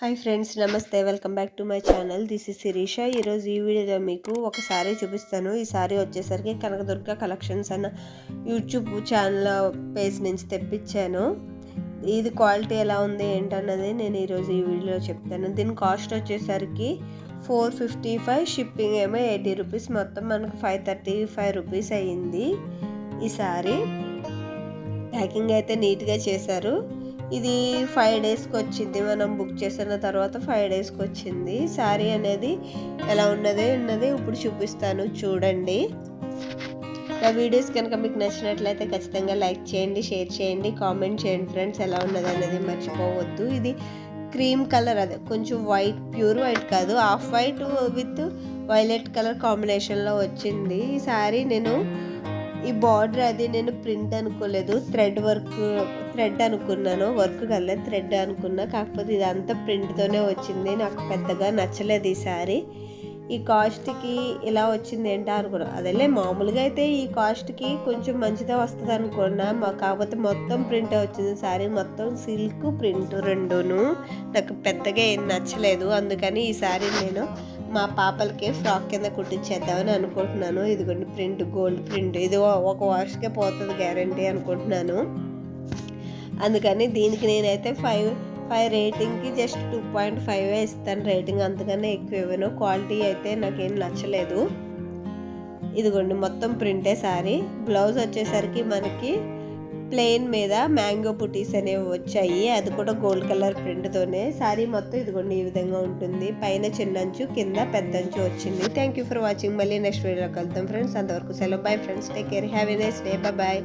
Hi friends నమస్తే. Welcome back to my channel. This is Sirisha. ఈరోజు ఈ వీడియోలో మీకు ఒక సారీ చూపిస్తాను. ఈ సారీ వచ్చేసరికి కనకదుర్గ కలెక్షన్స్ అన్న యూట్యూబ్ ఛానల్ పేజ్ నుంచి తెప్పించాను. ఇది క్వాలిటీ ఎలా ఉంది ఏంటన్నది నేను ఈరోజు ఈ వీడియోలో చెప్తాను. దీని కాస్ట్ వచ్చేసరికి ఫోర్ ఫిఫ్టీ ఫైవ్ షిప్పింగ్ ఏమో ఎయిటీ రూపీస్. మొత్తం మనకు ఫైవ్ థర్టీ ఫైవ్ రూపీస్ అయ్యింది ఈ సారీ. ప్యాకింగ్ అయితే నీట్గా చేశారు. ఇది ఫైవ్ డేస్కి వచ్చింది. మనం బుక్ చేసిన తర్వాత ఫైవ్ డేస్కి వచ్చింది. శారీ అనేది ఎలా ఉన్నది ఉన్నది ఇప్పుడు చూపిస్తాను. చూడండి. నా వీడియోస్ కనుక మీకు నచ్చినట్లయితే ఖచ్చితంగా లైక్ చేయండి షేర్ చేయండి కామెంట్ చేయండి ఫ్రెండ్స్ ఎలా ఉన్నది అనేది మర్చిపోవద్దు. ఇది క్రీమ్ కలర్ అదే. కొంచెం వైట్ ప్యూర్ వైట్ కాదు. Half white with violet colour కాంబినేషన్లో వచ్చింది. ఈ శారీ నేను ఈ బార్డర్ అది నేను ప్రింట్ అనుకోలేదు. థ్రెడ్ వర్క్ థ్రెడ్ అనుకున్నాను. వర్క్ కల్లా థ్రెడ్ అనుకున్నా. కాకపోతే ఇదంతా ప్రింట్తోనే వచ్చింది. నాకు పెద్దగా నచ్చలేదు ఈ శారీ ఈ కాస్ట్కి ఇలా వచ్చింది ఏంటో అనుకున్నా. అదేలే మామూలుగా అయితే ఈ కాస్ట్కి కొంచెం మంచిదే వస్తుంది అనుకున్నా. మా కాకపోతే మొత్తం ప్రింట్ వచ్చింది శారీ మొత్తం సిల్క్ ప్రింట్ రెండును. నాకు పెద్దగా ఏం నచ్చలేదు. అందుకని ఈ శారీ నేను మా పాపలకి ఫ్రాక్ కింద కుట్టించేద్దామని అనుకుంటున్నాను. ఇదిగోండి ప్రింట్ గోల్డ్ ప్రింట్. ఇది ఒక వాష్కే పోతుంది గ్యారంటీ అనుకుంటున్నాను. అందుకని దీనికి నేనైతే ఫైవ్ ఫైవ్ రేటింగ్కి జస్ట్ టూ పాయింట్ ఫైవ్ ఇస్తాను రేటింగ్. అంతకన్నా ఎక్కువ ఇవ్వను. క్వాలిటీ అయితే నాకేం నచ్చలేదు. ఇదిగోండి మొత్తం ప్రింటే సారీ. బ్లౌజ్ వచ్చేసరికి మనకి ప్లెయిన్ మీద మ్యాంగో పుటీస్ అనేవి వచ్చాయి. అది కూడా గోల్డ్ కలర్ ప్రింట్తోనే సారీ మొత్తం ఇదిగోండి ఈ విధంగా ఉంటుంది. పైన చిన్నంచు కింద పెద్దంచు వచ్చింది. థ్యాంక్ యూ ఫర్ వాచింగ్ మళ్ళీ నెక్స్ట్ వీడియోలో కలుద్దాం ఫ్రెండ్స్ అంతవరకు సెలవు. Bye friends take care have a nice day bye